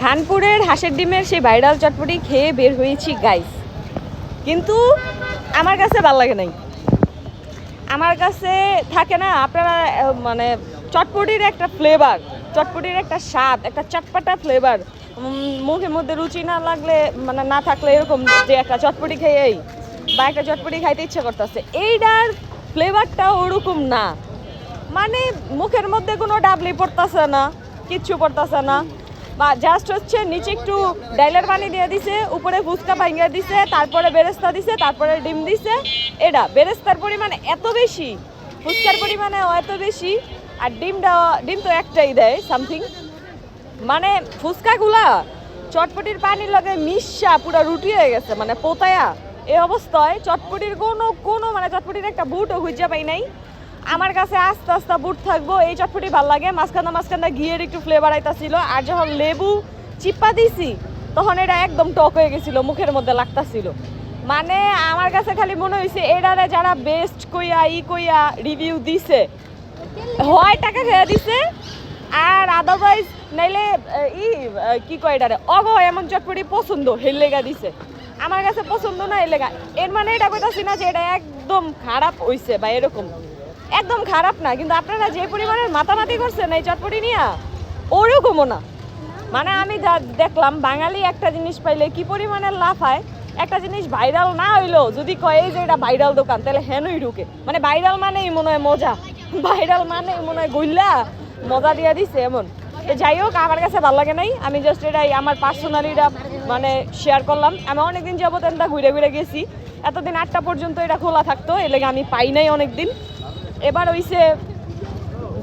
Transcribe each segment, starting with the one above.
খানপুরের হাঁসের ডিমের সেই ভাইরাল চটপটি খেয়ে বের হয়েছি গাইস কিন্তু আমার কাছে ভালো লাগে নাই। আমার কাছে থাকে না, আপনারা মানে চটপটির একটা ফ্লেভার চটপটির একটা স্বাদ, একটা চটপাটা ফ্লেভার মুখের মধ্যে রুচি না লাগলে মানে না থাকলে এরকম যে একটা চটপটি খেয়েই বা একটা চটপটি খাইতে ইচ্ছে করতেছে, এইটার ফ্লেভারটা ওরকম না। মানে মুখের মধ্যে কোনো ডাবলি পড়তেছে না, কিচ্ছু পড়তেছে না। বা জাস্ট হচ্ছে নিচে একটু ডাইলের পানি দিয়ে দিছে, উপরে ফুচকা ভাঙিয়ে দিছে, তারপরে বেরেস্তা দিছে, তারপরে ডিম দিছে। এটা, বেরেস্তার পরিমাণ এত বেশি, ফুচকার পরিমাণে এত বেশি, আর ডিমটা, ডিম তো একটাই দেয় সামথিং মানে ফুচকাগুলা চটপটির পানির লগে মিশা পুরো রুটি হয়ে গেছে মানে পোতায়া। এই অবস্থায় চটপটির কোনো কোনো মানে চটপটির একটা বুটও খুঁজে পাই নাই। আমার কাছে আস্তে আস্তে বুট থাকব, এই চটপটি ভালো লাগে। মাঝখানটা মাঝখানটা ঘিয়ের একটু ফ্লেভার আইতাছিল, আর যখন লেবু চিপা দিছি, তখন এটা একদম টক হয়ে গেছিল, মুখের মধ্যে লাগতাছিল। মানে আমার কাছে খালি মনে হয়েছে এটারে যারা বেস্ট কইয়া, ই কইয়া রিভিউ দিছে, হয় টাকা খেয়ে দিছে, আর আদারওয়াইজ নাইলে, ই, কি কয় এটারে অগ এমন চটপটি পছন্দ, হের লেগা দিছে। আমার কাছে পছন্দ না এলেগা এর মানে এটা কইতাছি না যে এটা একদম খারাপ হইছে বা এরকম। একদম খারাপ না, কিন্তু আপনারা যে পরিমাণের মাতামাতি করছেন এই চটপটি নিয়া, ওরকমও না। মানে আমি যা দেখলাম, বাঙালি একটা জিনিস পাইলে কি পরিমাণের লাভ হয়? একটা জিনিস ভাইরাল না হইল যদি কয়ে যে এটা ভাইরাল দোকান তাহলে হেনই ঢুকে। মানে ভাইরাল মানেই মনে হয় মজা। ভাইরাল মানে মনে হয় গইলা, মজা দিয়ে দিছে এমন। তো যাই হোক, আমার কাছে ভালো লাগে নাই। আমি জাস্ট এটাই আমার পার্সোনালিটা মানে শেয়ার করলাম। আমি অনেকদিন যাবত এটা ঘুরে ঘুরে গেছি। এতদিন আটটা পর্যন্ত এটা খোলা থাকতো, এর আমি পাই নাই অনেকদিন। এবার হইছে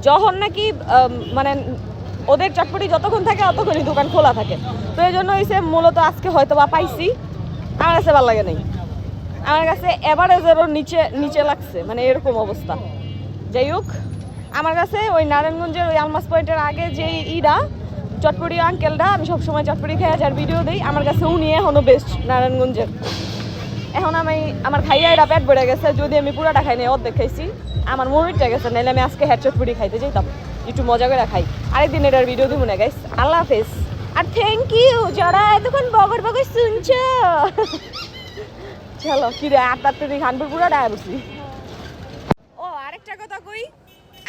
যখন নাকি মানে ওদের চটপটি যতক্ষণ থাকে অতক্ষণই দোকান খোলা থাকে। তো এই জন্য হয়েছে মূলত আজকে হয়তো বা পাইছি। আমার কাছে ভালো লাগে নাই। আমার কাছে এভারেজেরও নিচে নিচে লাগছে মানে এরকম অবস্থা। যাই হোক, আমার কাছে ওই নারায়ণগঞ্জের ওই আলমাস পয়েন্টের আগে যে ইরা চটপটি আঙ্কেলটা আমি সবসময় চটপটি খেয়ে যার ভিডিও দিই। আমার কাছে উনি এখনও বেস্ট নারায়ণগঞ্জের। এখন আমি, আমার খাইয়া এটা পেট বেড়ে গেছে, যদি আমি পুরোটা খাই নাই, অর্ধেক খাইছি। আমার মরিটা গেছে নাহলে আমি আজকে হেড চটপটি খাইতে যেতাম একটু মজা করে খাই। আরেকদিন এটার ভিডিও দিব না গাইস আল্লাহ হাফেজ। আর থ্যাংক ইউ যারা এতক্ষণ বগর বগর শুনছো। চলো কি রে আট দিয়ে খানপুর পুরো ডায়া বসি। ও, আরেকটা কথা কই,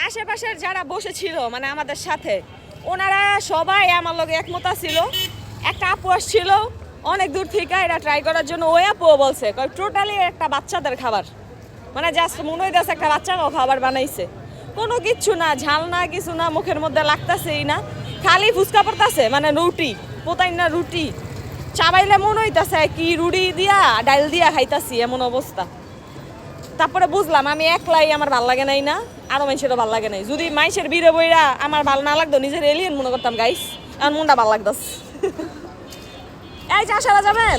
আশেপাশের যারা বসেছিল মানে আমাদের সাথে, ওনারা সবাই আমার লগে একমত ছিল একটা আপু আসছিল অনেক দূর থেকে এটা ট্রাই করার জন্য আপুও বলছে টোটালি একটা বাচ্চাদের খাবার। মানে জাস্ট মনে হইতেছে একটা বাচ্চাকেও খাবার বানাইছে। কোনো কিচ্ছু না, ঝাল না, কিছু না, মুখের মধ্যে লাগতাছেই না। খালি ফুচকা পড়তাছে মানে রুটি পোতাই না রুটি। চাবাইলে মনে হইতাছে কি রুটি দিয়া ডাল দিয়া খাইতাছি, এমন অবস্থা। তারপরে বুঝলাম, আমি একলাই আমার ভালো লাগে নাই না, আরও মানুষেরও ভালো লাগে নাই। যদি মাইসের বিরে বইরা আমার ভালো না লাগতো, নিজের এলিয়েন মনে করতাম গাইস আমার মনটা ভালো লাগতাস এই চা যাবেন?